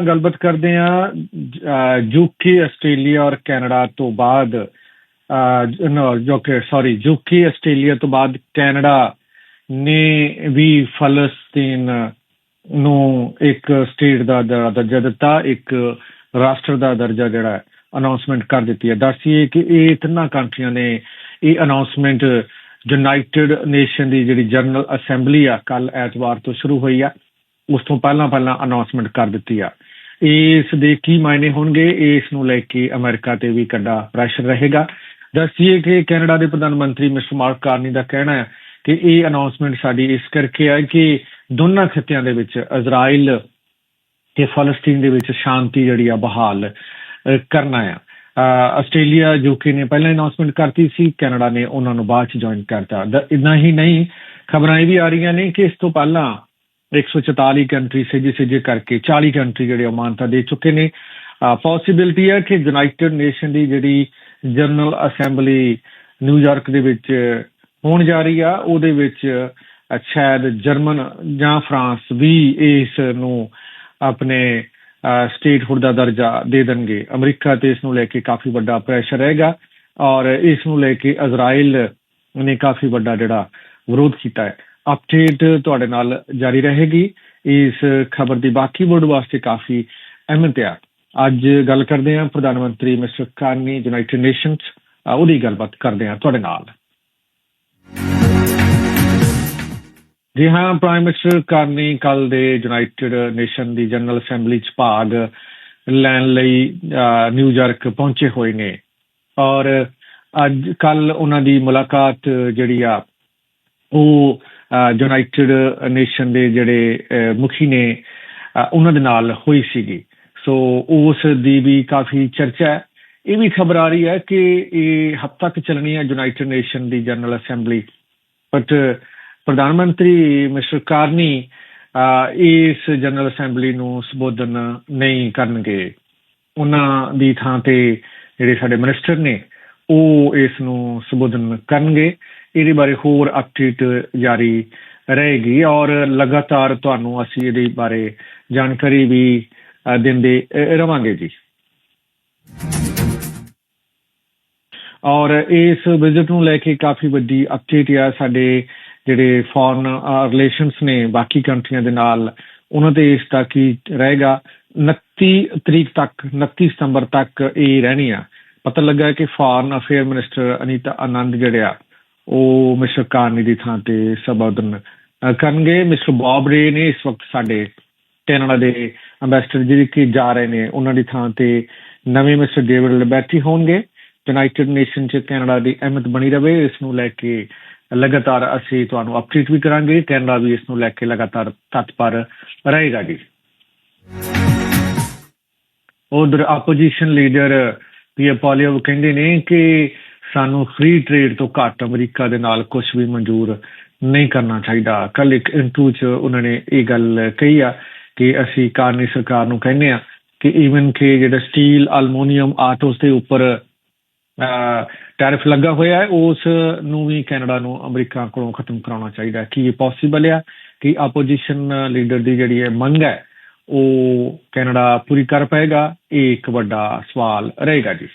ਗੱਲਬਾਤ ਕਰਦੇ ਆ ਯੂਕੇ ਆਸਟ੍ਰੇਲੀਆ ਔਰ ਕੈਨੇਡਾ ਤੋਂ ਬਾਅਦ ਅਹ, ਜੋ ਕਿ ਸੌਰੀ ਯੂਕੇ ਆਸਟ੍ਰੇਲੀਆ ਤੋਂ ਬਾਅਦ ਕੈਨੇਡਾ ਨੇ ਵੀ ਫਲਸਤੀਨ ਨੂੰ ਇੱਕ ਸਟੇਟ ਦਾ ਦਰਜਾ ਦਿੱਤਾ ਇੱਕ ਰਾਸ਼ਟਰ ਦਾ ਦਰਜਾ ਜਿਹੜਾ ਅਨਾਉਂਸਮੈਂਟ ਕਰ ਦਿੱਤੀ ਹੈ। ਦੱਸੀਏ ਕਿ ਇਹ ਤਿੰਨਾਂ ਕੰਟਰੀਆਂ ਨੇ ਇਹ ਅਨਾਉਂਸਮੈਂਟ ਯੂਨਾਈਟਿਡ ਨੇਸ਼ਨ ਦੀ ਜਿਹੜੀ ਜਨਰਲ ਅਸੈਂਬਲੀ ਆ ਕੱਲ ਐਤਵਾਰ ਤੋਂ ਸ਼ੁਰੂ ਹੋਈ ਆ ਉਸ ਤੋਂ ਪਹਿਲਾਂ ਪਹਿਲਾਂ ਅਨਾਉਂਸਮੈਂਟ ਕਰ ਦਿੱਤੀ ਆ। ਇਸ ਦੇ ਕੀ ਮਾਇਨੇ ਹੋਣਗੇ? ਇਸ ਨੂੰ ਲੈ ਕੇ ਅਮਰੀਕਾ ਤੇ ਵੀ ਕੱਡਾ ਪ੍ਰੈਸ਼ਰ ਰਹੇਗਾ। ਦੱਸੀਏ ਕਿ ਕੈਨੇਡਾ ਦੇ ਪ੍ਰਧਾਨ ਮੰਤਰੀ ਮਿਸਟਰ ਮਾਰਕ ਕਾਰਨੀ ਦਾ ਕਹਿਣਾ ਹੈ ਕਿ ਇਹ ਅਨਾਉਂਸਮੈਂਟ ਸਾਡੀ ਇਸ ਕਰਕੇ ਹੈ ਕਿ ਦੋਨਾਂ ਖਿੱਤਿਆਂ ਦੇ ਵਿੱਚ ਇਜ਼ਰਾਈਲ ਤੇ ਫਲਸਤੀਨ ਦੇ ਵਿੱਚ ਸ਼ਾਂਤੀ ਜਿਹੜੀ ਆ ਬਹਾਲ ਕਰਨਾ ਆ ਆਸਟ੍ਰੇਲੀਆ ਯੂਕੇ ਨੇ ਪਹਿਲਾਂ ਅਨਾਉਂਸਮੈਂਟ ਕਰਤੀ ਸੀ, ਕੈਨੇਡਾ ਨੇ ਉਹਨਾਂ ਨੂੰ ਬਾਅਦ ਚ ਜੁਆਇਨ ਕਰਤਾ। ਦ- ਹੀ ਨਹੀਂ, ਖਬਰਾਂ ਇਹ ਵੀ ਆ ਰਹੀਆਂ ਨੇ ਕਿ ਇਸ ਤੋਂ ਪਹਿਲਾਂ 144 ਕੰਟਰੀ ਸਜੇ ਸਜੇ ਕਰਕੇ 40 ਕੰਟਰੀ ਜਿਹੜੇ ਉਹ ਮਾਨਤਾ ਦੇ ਚੁੱਕੇ ਨੇ। ਪੋਸਿਬਿਲਿਟੀ ਹੈ ਕਿ ਯੂਨਾਈਟਿਡ ਨੇਸ਼ਨ ਦੀ ਜਿਹੜੀ ਜਨਰਲ ਅਸੈਂਬਲੀ ਨਿਊਯਾਰਕ ਦੇ ਵਿੱਚ ਹੋਣ ਜਾ ਰਹੀ ਆ, ਉਹਦੇ ਵਿੱਚ ਸ਼ਾਇਦ ਜਰਮਨ ਜਾਂ ਫਰਾਂਸ ਵੀ ਇਸ ਨੂੰ ਆਪਣੇ ਸਟੇਟਹੁੱਡ ਦਾ ਦਰਜਾ ਦੇ ਦੇਣਗੇ। ਅਮਰੀਕਾ ਤੇ ਇਸ ਨੂੰ ਲੈ ਕੇ ਕਾਫੀ ਵੱਡਾ ਪ੍ਰੈਸ਼ਰ ਰਹੇਗਾ ਔਰ ਇਸ ਨੂੰ ਲੈ ਕੇ ਇਜ਼ਰਾਈਲ ਨੇ ਕਾਫੀ ਵੱਡਾ ਜਿਹੜਾ ਵਿਰੋਧ ਕੀਤਾ ਹੈ। ਅਪਡੇਟ ਤੁਹਾਡੇ ਨਾਲ ਜਾਰੀ ਰਹੇਗੀ। ਇਸ ਖਬਰ ਦੀ ਬਾਕੀ ਵਰਡ ਵਾਸਤੇ ਕਾਫੀ ਅਹਿਮਤ ਹੈ ਅੱਜ ਗੱਲ ਕਰਦੇ ਹਾਂ ਪ੍ਰਧਾਨ ਮੰਤਰੀ ਮਿਸਟਰ ਕਾਰਨੀ ਯੂਨਾਈਟਿਡ ਨੇਸ਼ਨਸ। ਉਹਦੀ ਗੱਲਬਾਤ ਕਰਦੇ ਹਾਂ ਤੁਹਾਡੇ ਨਾਲ। ਜੀ ਹਾਂ ਪ੍ਰਾਈਮ ਮਿਨਿਸਟਰ ਕਾਰਨੀ ਕੱਲ ਦੇ ਯੂਨਾਈਟਿਡ ਨੇਸ਼ਨ ਦੀ ਜਨਰਲ ਅਸੈਂਬਲੀ ਚ ਭਾਗ ਲੈਣ ਲਈ ਅਹ, ਨਿਊਯਾਰਕ ਪਹੁੰਚੇ ਹੋਏ ਨੇ। ਔਰ ਅੱਜ ਕੱਲ ਉਹਨਾਂ ਦੀ ਮੁਲਾਕਾਤ ਜਿਹੜੀ ਆ ਉਹ ਯੂਨਾਈਟਿਡ ਨੇਸ਼ਨ ਦੇ ਜਿਹੜੇ ਮੁਖੀ ਨੇ ਉਹਨਾਂ ਦੇ ਨਾਲ ਹੋਈ ਸੀਗੀ। ਸੋ ਉਸ ਦੀ ਵੀ ਕਾਫੀ ਚਰਚਾ ਹੈ। ਇਹ ਵੀ ਖਬਰ ਆ ਰਹੀ ਹੈ ਕਿ ਇਹ ਹਫ਼ਤਾ ਤੱਕ ਚੱਲਣੀ ਹੈ ਯੂਨਾਈਟਿਡ ਨੇਸ਼ਨ ਦੀ ਜਨਰਲ ਅਸੈਂਬਲੀ ਬਟ ਪ੍ਰਧਾਨ ਮੰਤਰੀ ਮਿਸਟਰ ਕਾਰਨੀ ਇਸ ਜਨਰਲ ਅਸੈਂਬਲੀ ਨੂੰ ਸੰਬੋਧਨ ਨਹੀਂ ਕਰਨਗੇ। ਉਹਨਾਂ ਦੀ ਥਾਂ ਤੇ ਜਿਹੜੇ ਸਾਡੇ ਮਿਨਿਸਟਰ ਨੇ ਉਹ ਇਸ ਨੂੰ ਸੰਬੋਧਨ ਕਰਨਗੇ। ਇਹਦੇ ਬਾਰੇ ਹੋਰ ਅਪਡੇਟ ਜਾਰੀ ਰਹੇਗੀ ਔਰ ਲਗਾਤਾਰ ਤੁਹਾਨੂੰ ਅਸੀਂ ਇਹਦੇ ਬਾਰੇ ਜਾਣਕਾਰੀ ਵੀ ਦਿੰਦੇ ਅਹ, ਰਵਾਂਗੇ ਜੀ। ਔਰ ਇਸ ਵਿਜ਼ਿਟ ਨੂੰ ਲੈ ਕੇ ਕਾਫੀ ਵੱਡੀ ਅਪਡੇਟ ਆ। ਸਾਡੇ ਜਿਹੜੇ ਫੋਰਨ ਰਿਲੇਸ਼ਨਸ ਨੇ ਬਾਕੀ ਕੰਟਰੀਆਂ ਦੇ ਨਾਲ ਉਹਨਾਂ ਤੇ ਇਸ ਦਾ ਕੀ ਰਹੇਗਾ। 29 ਤਰੀਕ ਤੱਕ 29 ਸਤੰਬਰ ਤੱਕ ਇਹ ਰਹਿਣੀ ਆ। ਪਤਾ ਲੱਗਾ ਕਿ foreign affair minister Anita Anand ਜਿਹੜੇ ਆ, ਉਹ ਮਿਸਟਰ ਕਾਰਨੀ ਦੀ ਥਾਂ ਤੇ ਸੰਬੋਧਨ ਕਰਨਗੇ। ਮਿਸਟਰ ਬੌਬ ਰੇ ਨੇ ਇਸ ਵਕਤ ਸਾਡੇ ਕੈਨੇਡਾ ਦੇ ਅੰਬੈਸਡਰ ਜਿਹੜੇ ਕਿ ਜਾ ਰਹੇ ਨੇ, ਉਹਨਾਂ ਦੀ ਥਾਂ ਤੇ ਨਵੇਂ ਮਿਸਟਰ ਡੇਵਿਡ ਲਿਬਰਟੀ ਹੋਣਗੇ। ਯੂਨਾਈਟਿਡ ਨੇਸ਼ਨ ਚ ਕੈਨੇਡਾ ਦੀ ਅਹਿਮਤ ਬਣੀ ਰਵੇ, ਇਸ ਨੂੰ ਲੈ ਕੇ ਲਗਾਤਾਰ ਅਸੀਂ ਤੁਹਾਨੂੰ ਅਪਡੇਟ ਵੀ ਕਰਾਂਗੇ। ਕੈਨੇਡਾ ਵੀ ਇਸ ਨੂੰ ਲੈ ਕੇ ਲਗਾਤਾਰ ਤਤਪਰ ਰਹੇਗਾ ਜੀ। ਉਧਰ ਆਪੋਜੀਸ਼ਨ ਲੀਡਰ ਪੀਏ ਪੋਲੀਓ ਕਹਿੰਦੇ ਨੇ ਕਿ ਸਾਨੂੰ ਫ੍ਰੀ ਟ੍ਰੇਡ ਤੋਂ ਘੱਟ ਅਮਰੀਕਾ ਦੇ ਨਾਲ ਕੁਝ ਵੀ ਮਨਜ਼ੂਰ ਨਹੀਂ ਕਰਨਾ ਚਾਹੀਦਾ। ਕੱਲ ਇੱਕ ਇੰਟਰਵਿਊ 'ਚ ਉਹਨਾਂ ਨੇ ਇਹ ਗੱਲ ਕਹੀ ਆ ਕਿ ਅਸੀਂ ਕਾਰਨੀ ਸਰਕਾਰ ਨੂੰ ਕਹਿੰਦੇ ਆ ਕਿ ਈਵਨ ਕਿ ਜਿਹੜਾ ਸਟੀਲ ਅਲਮੋਨੀਅਮ ਆਟੋਸ ਦੇ ਉੱਪਰ ਟੈਰਿਫ ਲੱਗਾ ਹੋਇਆ ਹੈ, ਉਸ ਨੂੰ ਵੀ ਕੈਨੇਡਾ ਨੂੰ ਅਮਰੀਕਾ ਕੋਲੋਂ ਖਤਮ ਕਰਾਉਣਾ ਚਾਹੀਦਾ ਹੈ। ਕੀ ਇਹ ਪੋਸੀਬਲ ਆ ਕਿ ਆਪੋਜੀਸ਼ਨ ਲੀਡਰ ਦੀ ਜਿਹੜੀ ਹੈ ਮੰਗ ਹੈ ਉਹ ਕੈਨੇਡਾ ਪੂਰੀ ਕਰ ਪਾਏਗਾ, ਇਹ ਇੱਕ ਵੱਡਾ ਸਵਾਲ ਰਹੇਗਾ ਜੀ।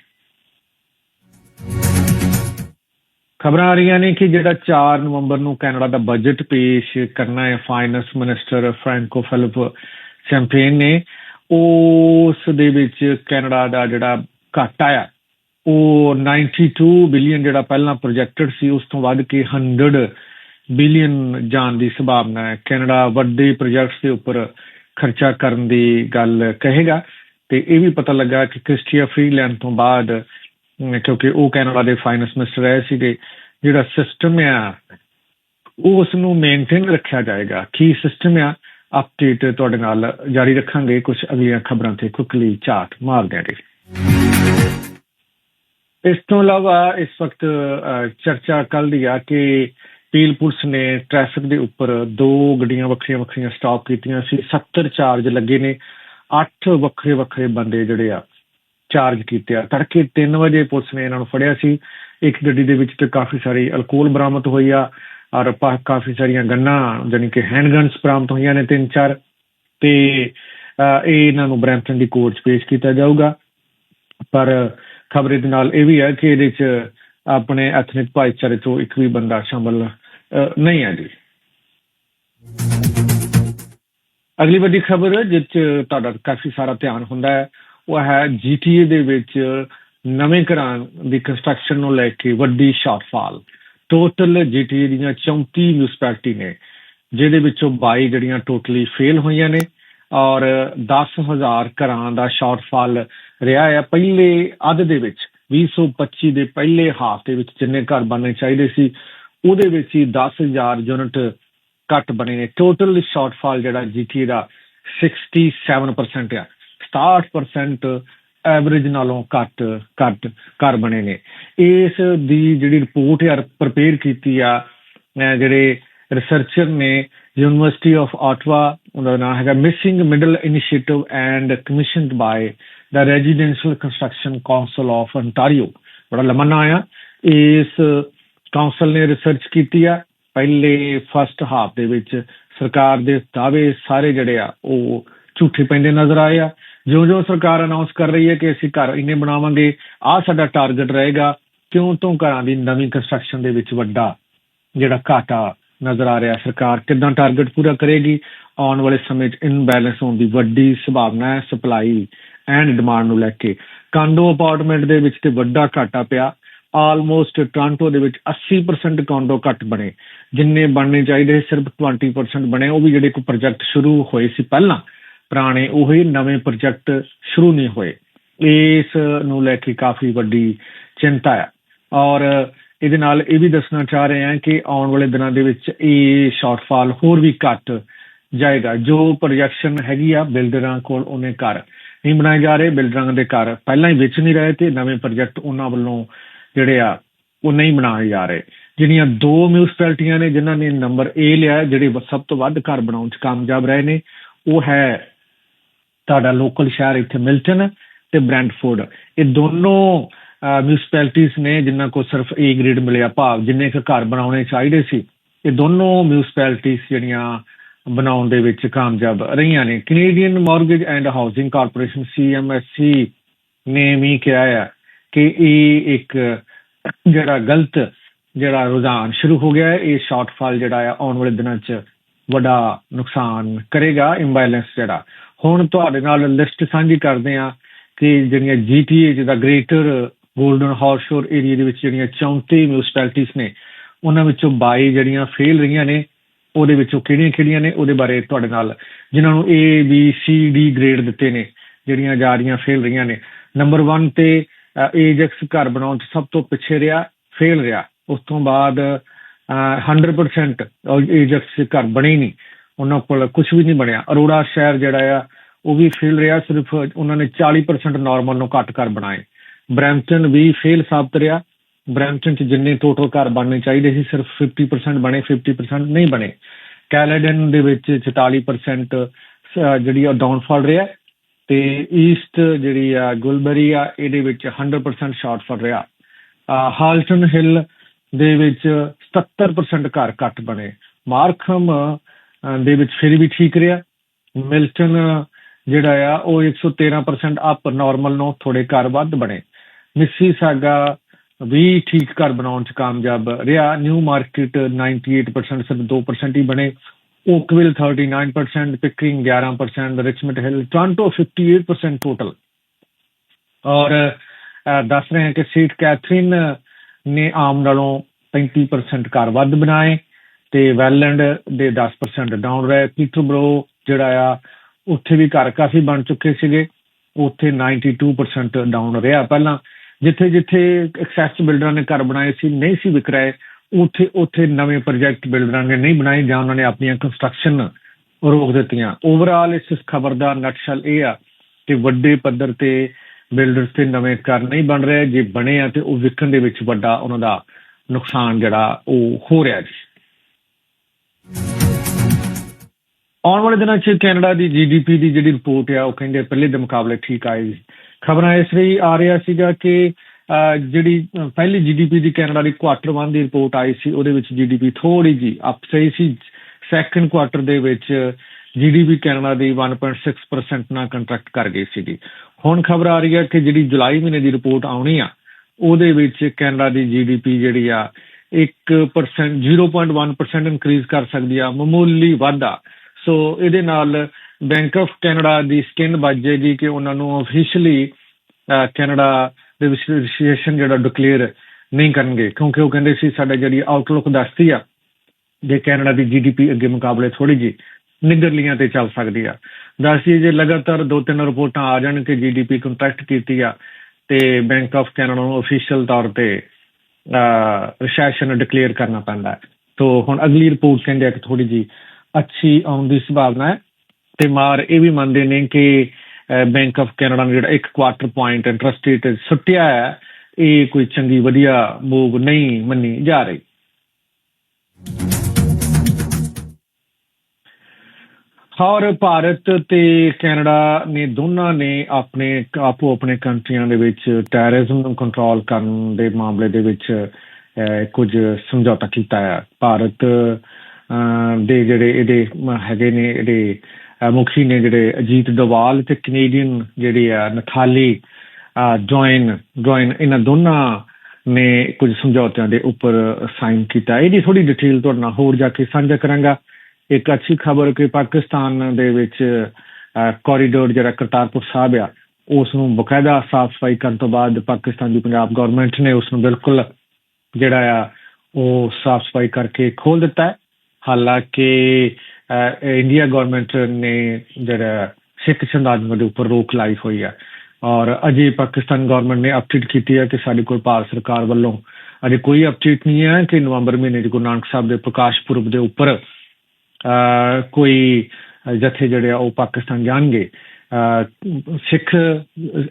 ਖਬਰਾਂ ਆ ਰਹੀਆਂ ਨੇ ਕਿ ਜਿਹੜਾ 4 ਨਵੰਬਰ ਨੂੰ ਕੈਨੇਡਾ ਦਾ ਬਜਟ ਪੇਸ਼ ਕਰਨਾ ਹੈ finance minister Francois Philippe Champagne ਨੇ, ਉਸ ਦੇ ਵਿੱਚ ਕੈਨੇਡਾ ਦਾ ਜਿਹੜਾ ਘਾਟਾ ਆ, ਉਹ 92 ਬਿਲੀਅਨ ਜਿਹੜਾ ਪਹਿਲਾਂ ਪ੍ਰੋਜੈਕਟਡ ਸੀ, ਉਸ ਤੋਂ ਵੱਧ ਕੇ 100 ਬਿਲੀਅਨ ਜਾਣ ਦੀ ਸੰਭਾਵਨਾ ਹੈ। ਕੈਨੇਡਾ ਵੱਡੇ ਪ੍ਰੋਜੈਕਟਸ ਦੇ ਉੱਪਰ ਖਰਚਾ ਕਰਨ ਦੀ ਗੱਲ ਕਹੇਗਾ। ਤੇ ਇਹ ਵੀ ਪਤਾ ਲੱਗਾ ਕਿ ਕ੍ਰਿਸਟੀਆ ਫ੍ਰੀਲੈਂਡ ਤੋਂ ਬਾਅਦ ਕਿਉਂਕਿ ਉਹ ਕੈਨੇਡਾ ਦੇ ਫਾਈਨੈਂਸ ਮਿਨਿਸਟਰ ਰਹੇ ਸੀਗੇ, ਜਿਹੜਾ ਸਿਸਟਮ ਆ ਉਸ ਨੂੰ ਮੇਨਟੇਨ ਰੱਖਿਆ ਜਾਏਗਾ। ਕੀ ਸਿਸਟਮ ਆ? ਅਪਡੇਟ ਤੁਹਾਡੇ ਨਾਲ ਜਾਰੀ ਰੱਖਾਂਗੇ। ਕੁਝ ਅਗਲੀਆਂ ਖਬਰਾਂ ਤੇ ਕੁਕਲੀ ਝਾਤ ਮਾਰ ਦਿਆਂਗੇ ਇਸ ਤੋਂ ਇਲਾਵਾ ਇਸ ਵਕਤ ਚਰਚਾ ਕੱਲ ਦੀ ਆ ਕਿ ਪੀਲ ਪੁਲਿਸ ਨੇ ਟ੍ਰੈਫਿਕ ਦੇ ਉੱਪਰ ਦੋ ਗੱਡੀਆਂ ਵੱਖਰੀਆਂ ਵੱਖਰੀਆਂ ਸਟਾਪ ਕੀਤੀਆਂ ਸੀ। 70 ਚਾਰਜ ਲੱਗੇ ਨੇ। 8 ਵੱਖਰੇ ਵੱਖਰੇ ਬੰਦੇ ਜਿਹੜੇ ਆ ਚਾਰਜ ਕੀਤੇ ਆ। ਤੜਕੇ 3 ਵਜੇ ਪੁਲਿਸ ਨੇ ਇਹਨਾਂ ਨੂੰ ਫੜਿਆ ਸੀ। ਇੱਕ ਗੱਡੀ ਦੇ ਵਿੱਚ ਤੇ ਕਾਫੀ ਸਾਰੀ ਅਲਕੋਹਲ ਬਰਾਮਦ ਹੋਈ ਆ ਔਰ ਕਾਫੀ ਸਾਰੀਆਂ ਗੰਨਾਂ ਜਾਨੀ ਕਿ ਹੈਂਡ ਗਨਸ ਬਰਾਮਦ ਹੋਈਆਂ ਨੇ ਤਿੰਨ ਚਾਰ। ਤੇ ਇਹ ਇਹਨਾਂ ਨੂੰ ਬ੍ਰੈਂਪਟਨ ਦੀ ਕੋਰਟ 'ਚ ਪੇਸ਼ ਕੀਤਾ ਜਾਊਗਾ। ਪਰ ਖਬਰੇ ਦੇ ਨਾਲ ਇਹ ਵੀ ਹੈ ਕਿ ਇਹਦੇ 'ਚ ਆਪਣੇ ਐਥਨਿਕ ਭਾਈਚਾਰੇ ਤੋਂ ਇੱਕ ਵੀ ਬੰਦਾ ਸ਼ਾਮਲ ਨਹੀਂ ਹੈ ਜੀ। ਅਗਲੀ ਵੱਡੀ ਖਬਰ, ਜਿਸ 'ਚ ਤੁਹਾਡਾ ਕਾਫੀ ਸਾਰਾ ਧਿਆਨ ਹੁੰਦਾ ਹੈ, ਉਹ ਹੈ ਜੀਟੀਏ ਦੇ ਵਿੱਚ ਨਵੇਂ ਘਰਾਂ ਦੀ ਕੰਸਟਰਕਸ਼ਨ ਨੂੰ ਲੈ ਕੇ ਵੱਡੀ ਸ਼ਾਰਟਫਾਲ ਟੋਟਲ ਜੀਟੀਏ ਦੀਆਂ 34 ਮਿਊਨਿਸਪੈਲਿਟੀ ਨੇ, ਜਿਹਦੇ ਵਿੱਚੋਂ 22 ਜਿਹੜੀਆਂ ਟੋਟਲੀ ਫੇਲ ਹੋਈਆਂ ਨੇ, ਔਰ 10000 ਘਰਾਂ ਦਾ ਸ਼ਾਰਟਫਾਲ ਰਿਹਾ ਹੈ। ਪਹਿਲੇ ਅੱਧ ਦੇ ਵਿੱਚ 2025 ਦੇ ਪਹਿਲੇ ਹਾਫ ਦੇ ਵਿੱਚ ਜਿੰਨੇ ਘਰ ਬਣਨੇ ਚਾਹੀਦੇ ਸੀ ਉਹਦੇ ਵਿੱਚ ਹੀ 10000 ਯੂਨਿਟ ਘੱਟ ਬਣੇ ਨੇ। ਟੋਟਲ ਸ਼ਾਰਟਫਾਲ ਜਿਹੜਾ ਜੀਟੀ ਦਾ 67% ਆ। 67% ਐਵਰੇਜ ਨਾਲੋਂ ਘੱਟ ਘੱਟ ਘਰ ਬਣੇ ਨੇ। ਇਸ ਦੀ ਜਿਹੜੀ ਰਿਪੋਰਟ ਯਾਰ ਪ੍ਰਪੇਅਰ ਕੀਤੀ ਆ ਜਿਹੜੇ ਰਿਸਰਚਰ ਨੇ ਯੂਨੀਵਰਸਿਟੀ ਆਫ ਆਟਵਾ ਉਹਦਾ ਨਾਮ ਹੈਗਾ missing middle initiative and commissioned by the residential construction council of Ontario ਬੜਾ ਲੰਮਾ ਨਾਂ ਆ। ਇਸ ਕਾਉਂਸਲ ਨੇ ਰਿਸਰਚ ਕੀਤੀ ਆ। ਪਹਿਲੇ ਫਸਟ ਹਾਫ ਦੇ ਵਿੱਚ ਸਰਕਾਰ ਦੇ ਦਾਅਵੇ ਸਾਰੇ ਜਿਹੜੇ ਆ, ਉਹ ਝੂਠੇ ਪੈਂਦੇ ਨਜ਼ਰ ਆਏ ਆ। ਜਿਉਂ-ਜਿਉਂ ਸਰਕਾਰ ਅਨਾਉਂਸ ਕਰ ਰਹੀ ਹੈ ਕਿ ਅਸੀਂ ਘਰ ਇੰਨੇ ਬਣਾਵਾਂਗੇ ਆ ਸਾਡਾ ਟਾਰਗੇਟ ਰਹੇਗਾ ਕਿਉਂ ਤੋਂ ਘਰਾਂ ਦੀ ਨਵੀਂ ਕੰਸਟਰਕਸ਼ਨ ਦੇ ਵਿੱਚ ਵੱਡਾ ਜਿਹੜਾ ਘਾਟਾ ਨਜ਼ਰ ਆ ਰਿਹਾ। ਸਰਕਾਰ ਕਿਦਾਂ ਟਾਰਗੇਟ ਪੂਰਾ ਕਰੇਗੀ? ਆਉਣ ਵਾਲੇ ਸਮੇਂ 'ਚ ਇਨਬੈਲੈਂਸ ਹੋਣ ਦੀ ਵੱਡੀ ਸੰਭਾਵਨਾ ਹੈ ਸਪਲਾਈ ਐਂਡ ਡਿਮਾਂਡ ਨੂੰ ਲੈ ਕੇ। ਕਾਂਡੋ ਅਪਾਰਟਮੈਂਟ ਦੇ ਵਿੱਚ ਤੇ ਵੱਡਾ ਘਾਟਾ ਪਿਆ। ਆਲਮੋਸਟ ਟੋਰਾਂਟੋ ਦੇ ਵਿੱਚ 80% ਕਾਂਡੋ ਘੱਟ ਬਣੇ। ਜਿੰਨੇ ਬਣਨੇ ਚਾਹੀਦੇ ਸਿਰਫ 20% ਬਣੇ। ਉਹ ਵੀ ਜਿਹੜੇ ਕੋਈ ਪ੍ਰੋਜੈਕਟ ਸ਼ੁਰੂ ਹੋਏ ਸੀ ਪਹਿਲਾਂ, ਪੁਰਾਣੇ, ਉਹੀ ਨਵੇਂ ਪ੍ਰੋਜੈਕਟ ਸ਼ੁਰੂ ਨਹੀਂ ਹੋਏ। ਇਸ ਨੂੰ ਲੈ ਕੇ ਕਾਫੀ ਵੱਡੀ ਚਿੰਤਾ ਹੈ ਔਰ ਇਹਦੇ ਨਾਲ ਇਹ ਵੀ ਦੱਸਣਾ ਚਾਹ ਰਹੇ ਹਾਂ ਕਿ ਆਉਣ ਵਾਲੇ ਦਿਨਾਂ ਦੇ ਵਿੱਚ ਇਹ ਸ਼ਾਰਟਫਾਲ ਹੋਰ ਵੀ ਘਟ ਜਾਏਗਾ। ਜੋ ਪ੍ਰੋਜੈਕਸ਼ਨ ਹੈਗੀ ਆ ਬਿਲਡਰਾਂ ਕੋਲ ਉਹਨੇ ਘਰ ਨਹੀਂ ਬਣਾਏ ਜਾ ਰਹੇ। ਬਿਲਡਰਾਂ ਦੇ ਘਰ ਪਹਿਲਾਂ ਹੀ ਵੇਚ ਨਹੀਂ ਰਹੇ ਤੇ ਨਵੇਂ ਪ੍ਰੋਜੈਕਟ ਉਹਨਾਂ ਵੱਲੋਂ ਜਿਹੜੇ ਆ, ਉਹ ਨਹੀਂ ਬਣਾਏ ਜਾ ਰਹੇ। ਜਿਹੜੀਆਂ ਦੋ ਮਿਊਨਿਸਪੈਲਿਟੀਆਂ ਨੇ, ਜਿਨ੍ਹਾਂ ਨੇ ਨੰਬਰ A ਲਿਆ ਜਿਹੜੇ ਸਭ ਤੋਂ ਵੱਧ ਘਰ ਬਣਾਉਣ 'ਚ ਕਾਮਯਾਬ ਰਹੇ ਨੇ, ਉਹ ਹੈ ਤੁਹਾਡਾ ਲੋਕਲ ਸ਼ਹਿਰ ਇੱਥੇ ਮਿਲਟਨ ਤੇ ਬ੍ਰੈਂਟਫੋਰਡ ਇਹ ਦੋਨੋਂ ਮਿਊਨਿਸਪੈਲਿਟੀਆਂ ਨੇ, ਜਿਨ੍ਹਾਂ ਕੋ ਸਿਰਫ A ਗ੍ਰੇਡ ਮਿਲਿਆ ਭਾਵ, ਜਿੰਨੇ ਕੁ ਘਰ ਬਣਾਉਣੇ ਚਾਹੀਦੇ ਸੀ, ਇਹ ਦੋਨੋਂ ਮਿਊਨਿਸਪੈਲਿਟੀਆਂ ਜਿਹੜੀਆਂ ਬਣਾਉਣ ਦੇ ਵਿੱਚ ਕਾਮਯਾਬ ਰਹੀਆਂ ਨੇ। Canadian mortgage and housing corporation CMHC ਨੇ ਵੀ ਕਿਹਾ ਹੈ ਕਿ ਇਹ ਇੱਕ, ਜਿਹੜਾ ਗਲਤ, ਜਿਹੜਾ ਰੁਝਾਨ ਸ਼ੁਰੂ ਹੋ ਗਿਆ ਹੈ, ਇਹ ਸ਼ਾਰਟਫਾਲ ਜਿਹੜਾ ਆ, ਆਉਣ ਵਾਲੇ ਦਿਨਾਂ 'ਚ ਵੱਡਾ ਨੁਕਸਾਨ ਕਰੇਗਾ ਇੰਬੈਲੈਂਸ ਜਿਹੜਾ। ਹੁਣ ਤੁਹਾਡੇ ਨਾਲ ਲਿਸਟ ਸਾਂਝੀ ਕਰਦੇ ਆ ਕਿ ਜਿਹੜੀਆਂ GTA ਜਿਹਦਾ ਗ੍ਰੇਟਰ 골ਡਨ ਹਾਰਸ਼ੋਰ ਏਰੀਆ ਦੇ ਵਿੱਚ ਜਿਹੜੀਆਂ 34 ਮਿਊਨਿਸਪੈਲਿਟੀਆਂ ਨੇ, ਉਹਨਾਂ ਵਿੱਚੋਂ 22 ਜਿਹੜੀਆਂ ਫੇਲ ਰਹੀਆਂ ਨੇ, ਉਹਦੇ ਵਿੱਚੋਂ ਕਿਹੜੀਆਂ-ਕਿਹੜੀਆਂ ਨੇ, ਉਹਦੇ ਬਾਰੇ ਤੁਹਾਡੇ ਨਾਲ, ਜਿਨ੍ਹਾਂ ਨੂੰ A, B, C, D grade ਦਿੱਤੇ ਨੇ, ਜਿਹੜੀਆਂ ਜਾ ਰਹੀਆਂ ਫੇਲ ਰਹੀਆਂ ਨੇ। ਨੰਬਰ 1 ਤੇ ਏਜੈਕਸ ਘਰ ਬਣਾਉਣ 'ਚ ਸਭ ਤੋਂ ਪਿੱਛੇ ਰਿਹਾ ਫੇਲ ਰਿਹਾ। ਉਸ ਤੋਂ ਬਾਅਦ 100% ਏਜੈਕਸ ਘਰ ਬਣੇ ਨਹੀਂ। ਉਹਨਾਂ ਕੋਲ ਕੁਝ ਵੀ ਨਹੀਂ ਬਣਿਆ। ਅਰੋੜਾ ਸ਼ਹਿਰ ਜਿਹੜਾ ਆ, ਉਹ ਵੀ ਫੇਲ ਰਿਹਾ, ਸਿਰਫ ਉਹਨਾਂ ਨੇ 40% ਨਾਰਮਲ ਨੂੰ ਘੱਟ ਕਰ ਬਣਾਏ। ਬ੍ਰੈਂਪਟਨ ਵੀ ਫੇਲ ਸਾਬਤ ਰਿਹਾ। ਬ੍ਰੈਂਪਟਨ ਚ ਜਿੰਨੇ ਟੋਟਲ ਘਰ ਬਣਨੇ ਚਾਹੀਦੇ ਸੀ, ਸਿਰਫ 50% ਬਣੇ 50% ਨਹੀਂ ਬਣੇ। ਕੈਲੇਡਨ ਦੇ ਵਿੱਚ 44% ਜਿਹੜੀ ਆ ਡਾਊਨਫਾਲ ਰਿਹਾ। ਤੇ ਈਸਟ ਜਿਹੜੀ ਆ ਗੁਲਬਰੀ ਆ, ਇਹਦੇ ਵਿੱਚ 100% ਸ਼ਾਰਟਫਾਲ ਰਿਹਾ। ਹਾਲਟਨ ਹਿੱਲ ਦੇ ਵਿੱਚ 70% ਘਰ ਘੱਟ ਬਣੇ। ਮਾਰਕਮ ਦੇ ਵਿੱਚ ਫਿਰ ਵੀ ਠੀਕ ਰਿਹਾ। ਮਿਲਟਨ ਜਿਹੜਾ ਆ, ਉਹ 113% ਅਪ ਨਾਰਮਲ ਨੂੰ ਥੋੜੇ ਘਰ ਵੱਧ ਬਣੇ। ਮਿਸੀਸਾਗਾ ਵੀ ਠੀਕ ਘਰ ਬਣਾਉਣ ਚ ਕਾਮਯਾਬ ਰਿਹਾ। ਨਿਊ ਮਾਰਕੀਟ 98% ਸਿਰਫ 2% ਹੀ ਬਣੇ। Oakville 39% Pickering 11% Richmond Hill Toronto 58% total ਔਰ ਦੱਸ ਰਹੇ ਹਾਂ ਕਿ ਸੀਟ ਕੈਥਰੀਨ ਨੇ ਆਮ ਨਾਲੋਂ 35% ਘਰ ਵੱਧ ਬਣਾਏ ਤੇ ਵੈਲੈਂਡ ਦੇ 10% ਡਾਊਨ ਰਹੇ ਪੀਟਰਬਰੋ ਜਿਹੜਾ ਆ ਉੱਥੇ ਵੀ ਘਰ ਕਾਫੀ ਬਣ ਚੁੱਕੇ ਸੀਗੇ ਉੱਥੇ 92% ਡਾਊਨ ਰਿਹਾ ਪਹਿਲਾਂ ਜਿੱਥੇ ਜਿੱਥੇ ਐਕਸੈਸ ਬਿਲਡਰਾਂ ਨੇ ਘਰ ਬਣਾਏ ਸੀ ਨਹੀਂ ਸੀ ਵਿਕ ਰਹੇ ਉੱਥੇ ਉੱਥੇ ਨਵੇਂ ਪ੍ਰੋਜੈਕਟ ਬਿਲਡਰਾਂ ਨੇ ਨਹੀਂ ਬਣਾਏ ਜਾਂ ਉਹਨਾਂ ਨੇ ਆਪਣੀਆਂ ਕੰਸਟਰਕਸ਼ਨ ਰੋਕ ਦਿੱਤੀਆਂ। ਓਵਰਆਲ ਇਸ ਖਬਰ ਦਾ ਨਟਸ਼ਲ ਇਹ ਆ ਕਿ ਵੱਡੇ ਪੱਧਰ ਤੇ ਬਿਲਡਰਸ ਤੇ ਨਵੇਂ ਘਰ ਨਹੀਂ ਬਣ ਰਹੇ। ਜੇ ਬਣੇ ਆ ਤੇ ਉਹ ਵਿਕਣ ਦੇ ਵਿੱਚ ਵੱਡਾ ਉਹਨਾਂ ਦਾ ਨੁਕਸਾਨ ਜਿਹੜਾ ਉਹ ਹੋ ਰਿਹਾ ਜੀ। ਆਉਣ ਵਾਲੇ ਦਿਨਾਂ 'ਚ ਕੈਨੇਡਾ ਦੀ ਜੀਡੀਪੀ ਦੀ ਜਿਹੜੀ ਰਿਪੋਰਟ ਆ, ਉਹ ਕਹਿੰਦੇ ਪਹਿਲੇ ਦੇ ਮੁਕਾਬਲੇ ਠੀਕ ਆਏਗੀ ਖਬਰਾਂ ਇਸ ਲਈ ਆ ਰਿਹਾ ਸੀਗਾ ਕਿ ਜਿਹੜੀ ਅਹ, ਪਹਿਲੀ ਜੀਡੀਪੀ ਦੀ ਕੈਨੇਡਾ ਦੀ ਕੁਆਟਰ 1 ਦੀ ਰਿਪੋਰਟ ਆਈ ਸੀ ਉਹਦੇ ਵਿੱਚ ਜੀਡੀਪੀ ਥੋੜੀ ਜੀ ਅਪ ਸਹੀ ਸੀ। ਸੈਕੰਡ ਕੁਆਟਰ ਦੇ ਵਿੱਚ ਜੀਡੀਪੀ ਕੈਨੇਡਾ ਦੀ 1.6% ਨਾਲ ਕੰਟਰੈਕਟ ਕਰ ਗਈ ਸੀਗੀ। ਹੁਣ ਖਬਰ ਆ ਰਹੀ ਹੈ ਕਿ ਜਿਹੜੀ ਜੁਲਾਈ ਮਹੀਨੇ ਦੀ ਰਿਪੋਰਟ ਆਉਣੀ ਆ ਉਹਦੇ ਵਿੱਚ ਕੈਨੇਡਾ ਦੀ ਜੀਡੀਪੀ ਜਿਹੜੀ ਆ 1% 0.1% ਇਨਕਰੀਜ਼ ਕਰ ਸਕਦੀ ਆ ਮਾਮੂਲੀ ਵਾਧਾ। ਸੋ ਇਹਦੇ ਨਾਲ ਬੈਂਕ ਆਫ ਕੈਨੇਡਾ ਦੀ ਸਕਿਨ ਬਚ ਜਾਏਗੀ ਕਿ ਉਹਨਾਂ ਨੂੰ ਅਫੀਸ਼ੀਅਲੀ ਕੈਨੇਡਾ ਦੇ ਵਿੱਚ ਰਜਿਸਟ੍ਰੇਸ਼ਨ ਜਿਹੜਾ ਡਿਕਲੇਅਰ ਨਹੀਂ ਕਰਨਗੇ, ਕਿਉਂਕਿ ਉਹ ਕਹਿੰਦੇ ਸੀ ਸਾਡਾ ਜਿਹੜੀ ਆਊਟਲੁੱਕ ਦੱਸਦੀ ਆ, ਜੇ ਕੈਨੇਡਾ ਦੀ ਜੀਡੀਪੀ ਅੱਗੇ ਮੁਕਾਬਲੇ ਥੋੜੀ ਜੀ ਨਿਗਰਲੀਆਂ ਤੇ ਚੱਲ ਸਕਦੀ ਆ। ਦੱਸਦੀ ਜੇ ਲਗਾਤਾਰ ਦੋ ਤਿੰਨ ਰਿਪੋਰਟਾਂ ਆ ਜਾਣ ਕਿ ਜੀਡੀਪੀ ਕੰਟਰੈਕਟ ਕੀਤੀ ਆ, ਤੇ ਬੈਂਕ ਆਫ ਕੈਨੇਡਾ ਨੂੰ ਅਫੀਸ਼ੀਅਲ ਤੌਰ ਤੇ ਰੈਸੈਸ਼ਨ ਡਿਕਲੇਅਰ ਕਰਨਾ ਪੈਂਦਾ ਹੈ। ਤੋ ਹੁਣ ਅਗਲੀ ਰਿਪੋਰਟ ਕਹਿੰਦੇ ਆ ਕਿ ਥੋੜੀ ਜੀ ਅੱਛੀ ਆਉਣ ਦੀ ਸੰਭਾਵਨਾ ਹੈ, ਤੇ ਮਾਰ ਇਹ ਵੀ ਮੰਨਦੇ ਨੇ ਕਿ ਬੈਂਕ ਆਫ ਕੈਨੇਡਾ ਨੇ ਜਿਹੜਾ 1 ਕੁਆਟਰ ਪੁਆਇੰਟ ਇੰਟਰਸਟ ਰੇਟ ਸੁੱਟਿਆ ਹੈ ਇਹ ਕੋਈ ਚੰਗੀ ਵਧੀਆ ਮੂਵ ਨਹੀਂ ਮੰਨੀ ਜਾ ਰਹੀ। ਔਰ ਭਾਰਤ ਤੇ ਕੈਨੇਡਾ ਨੇ ਦੋਨਾਂ ਨੇ ਆਪਣੇ ਆਪੋ ਆਪਣੇ ਕੰਟਰੀਆਂ ਦੇ ਵਿੱਚ ਟੈਰਰਿਜ਼ਮ ਨੂੰ ਕੰਟਰੋਲ ਕਰਨ ਦੇ ਮਾਮਲੇ ਦੇ ਵਿੱਚ ਅਹ, ਕੁਝ ਸਮਝੌਤਾ ਕੀਤਾ ਹੈ। ਭਾਰਤ ਅਹ, ਦੇ ਜਿਹੜੇ ਇਹਦੇ ਹੈਗੇ ਨੇ ਇਹਦੇ ਮੁਖੀ ਨੇ ਜਿਹੜੇ ਅਜੀਤ ਡੋਵਾਲ ਤੇ ਕੈਨੇਡੀਅਨ ਜਿਹੜੇ ਆ, ਨਥਾਲੀ ਜੁਆਇਨ ਜੁਆਇਨ ਇਹਨਾਂ ਦੋਨਾਂ ਨੇ ਕੁਝ ਸਮਝੌਤਿਆਂ ਦੇ ਉੱਪਰ ਸਾਈਨ ਕੀਤਾ। ਇਹਦੀ ਥੋੜੀ ਡਿਟੇਲ ਤੁਹਾਡੇ ਨਾਲ ਹੋਰ ਜਾ ਕੇ ਸਾਂਝਾ ਕਰਾਂਗਾ। ਇੱਕ ਅੱਛੀ ਖਬਰ ਕਿ ਪਾਕਿਸਤਾਨ ਦੇ ਵਿੱਚ ਕੋਰੀਡੋਰ ਜਿਹੜਾ ਕਰਤਾਰਪੁਰ ਸਾਹਿਬ ਆ, ਉਸ ਨੂੰ ਬਕਾਇਦਾ ਸਾਫ਼ ਸਫ਼ਾਈ ਕਰਨ ਤੋਂ ਬਾਅਦ ਪਾਕਿਸਤਾਨ ਦੀ ਪੰਜਾਬ ਗਵਰਨਮੈਂਟ ਨੇ ਉਸ ਨੂੰ ਬਿਲਕੁਲ ਜਿਹੜਾ ਆ, ਉਹ ਸਾਫ਼ ਸਫ਼ਾਈ ਕਰਕੇ ਖੋਲ ਦਿੱਤਾ ਹੈ। ਹਾਲਾਂਕਿ ਇੰਡੀਆ ਗਵਰਨਮੈਂਟ ਨੇ ਜਿਹੜਾ ਸਿੱਖ ਸੰਦਾਜਮਾਂ ਦੇ ਉੱਪਰ ਰੋਕ ਲਾਈ ਹੋਈ ਹੈ। ਔਰ ਅਜੇ ਪਾਕਿਸਤਾਨ ਗਵਰਨਮੈਂਟ ਨੇ ਅਪਡੇਟ ਕੀਤੀ ਹੈ ਕਿ ਸਾਡੇ ਕੋਲ ਭਾਰਤ ਸਰਕਾਰ ਵੱਲੋਂ ਅਜੇ ਕੋਈ ਅਪਡੇਟ ਨਹੀਂ ਹੈ ਕਿ ਨਵੰਬਰ ਮਹੀਨੇ 'ਚ ਗੁਰੂ ਨਾਨਕ ਸਾਹਿਬ ਦੇ ਪ੍ਰਕਾਸ਼ ਪੁਰਬ ਦੇ ਉੱਪਰ ਕੋਈ ਜਥੇ ਜਿਹੜੇ ਆ ਉਹ ਪਾਕਿਸਤਾਨ ਜਾਣਗੇ। ਅਹ, ਸਿੱਖ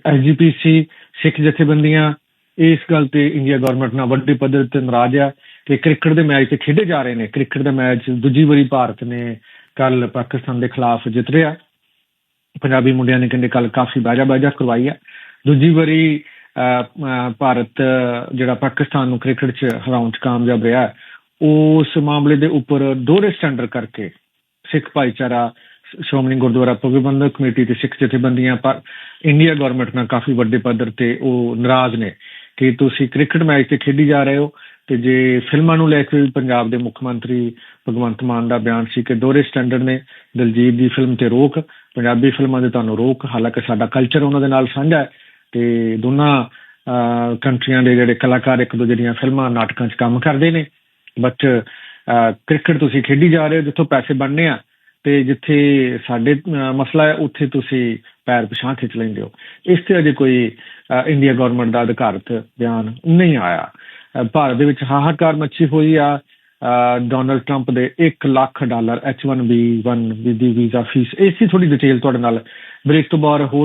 ਐਸਜੀਪੀਸੀ ਸਿੱਖ ਜਥੇਬੰਦੀਆਂ, ਇਸ ਗੱਲ ਤੇ ਇੰਡੀਆ ਗਵਰਨਮੈਂਟ ਨਾਲ ਵੱਡੇ ਪੱਧਰ ਤੇ ਨਾਰਾਜ਼ ਆ। ਕਿ ਕ੍ਰਿਕਟ ਦੇ ਮੈਚ ਤੇ ਖੇਡੇ ਜਾ ਰਹੇ ਨੇ। ਕ੍ਰਿਕਟ ਦਾ ਮੈਚ ਦੂਜੀ ਵਾਰੀ ਭਾਰਤ ਨੇ ਕੱਲ ਪਾਕਿਸਤਾਨ ਦੇ ਖਿਲਾਫ ਜਿੱਤ ਰਿਹਾ ਪੰਜਾਬੀ ਮੁੰਡਿਆਂ ਨੇ ਕਹਿੰਦੇ ਕੱਲ ਕਾਫੀ ਬਾਜਾ ਬਾਜਾ ਕਰਵਾਈ ਆ। ਦੂਜੀ ਵਾਰੀ ਭਾਰਤ ਜਿਹੜਾ ਪਾਕਿਸਤਾਨ ਨੂੰ ਕ੍ਰਿਕਟ 'ਚ ਹਰਾਉਣ 'ਚ ਕਾਮਯਾਬ ਰਿਹਾ ਉਸ ਮਾਮਲੇ ਦੇ ਉੱਪਰ ਦੋਹਰੇ ਸਟੈਂਡਰ ਕਰਕੇ ਸਿੱਖ ਭਾਈਚਾਰਾ, ਸ਼੍ਰੋਮਣੀ ਗੁਰਦੁਆਰਾ ਪ੍ਰਬੰਧਕ ਕਮੇਟੀ ਤੇ ਸਿੱਖ ਜਥੇਬੰਦੀਆਂ, ਪਰ ਇੰਡੀਆ ਗਵਰਨਮੈਂਟ ਨਾਲ ਕਾਫੀ ਵੱਡੇ ਪੱਧਰ ਤੇ ਉਹ ਨਾਰਾਜ਼ ਨੇ। ਕਿ ਤੁਸੀਂ ਕ੍ਰਿਕਟ ਮੈਚ ਤੇ ਖੇਡੀ ਜਾ ਰਹੇ ਹੋ ਤੇ ਜੇ ਫਿਲਮਾਂ ਨੂੰ ਲੈ ਕੇ ਪੰਜਾਬ ਦੇ ਮੁੱਖ ਮੰਤਰੀ ਭਗਵੰਤ ਮਾਨ ਦਾ ਬਿਆਨ ਸੀ ਕਿ ਦੋਹਰੇ ਸਟੈਂਡਰਡ ਨੇ ਦਲਜੀਤ ਦੀ ਫਿਲਮ ਤੇ ਰੋਕ, ਪੰਜਾਬੀ ਫਿਲਮਾਂ ਦੇ ਤੁਹਾਨੂੰ ਰੋਕ, ਹਾਲਾਂਕਿ ਸਾਡਾ ਕਲਚਰ ਉਹਨਾਂ ਦੇ ਨਾਲ ਸਾਂਝਾ ਹੈ ਤੇ ਦੋਨਾਂ ਕੰਟਰੀਆਂ ਦੇ ਜਿਹੜੇ ਕਲਾਕਾਰ ਇੱਕ ਦੂਜੇ ਦੀਆਂ ਫਿਲਮਾਂ, ਨਾਟਕਾਂ 'ਚ ਕੰਮ ਕਰਦੇ ਨੇ। ਬਟ ਕ੍ਰਿਕਟ ਤੁਸੀਂ ਖੇਡੀ ਜਾ ਰਹੇ ਹੋ, ਜਿੱਥੋਂ ਪੈਸੇ ਬਣਨੇ ਆ ਤੇ ਜਿੱਥੇ ਸਾਡੇ ਮਸਲਾ ਹੈ, ਉੱਥੇ ਤੁਸੀਂ ਪੈਰ ਪਿਛਾਂ ਖਿੱਚ ਲੈਂਦੇ ਹੋ। ਇਸ ਤੇ ਅਜੇ ਕੋਈ ਇੰਡੀਆ ਗਵਰਨਮੈਂਟ ਦਾ ਅਧਿਕਾਰਤ ਬਿਆਨ ਨਹੀਂ ਆਇਆ। ਭਾਰਤ ਦੇ ਵਿੱਚ ਹਾਹਾਕਾਰ ਮੱਚੀ ਹੋਈ ਆ। ਅਹ, ਡੋਨਲਡ ਟਰੰਪ ਦੇ 1 ਲੱਖ ਡਾਲਰ H1B1 ਦੀ ਵੀਜ਼ਾ ਫੀਸ ਇਸ ਦੀ ਥੋੜੀ ਡਿਟੇਲ ਤੁਹਾਡੇ ਨਾਲ। ਬ੍ਰੇਕ ਤੋਂ ਬਾਅਦ ਹੋਰ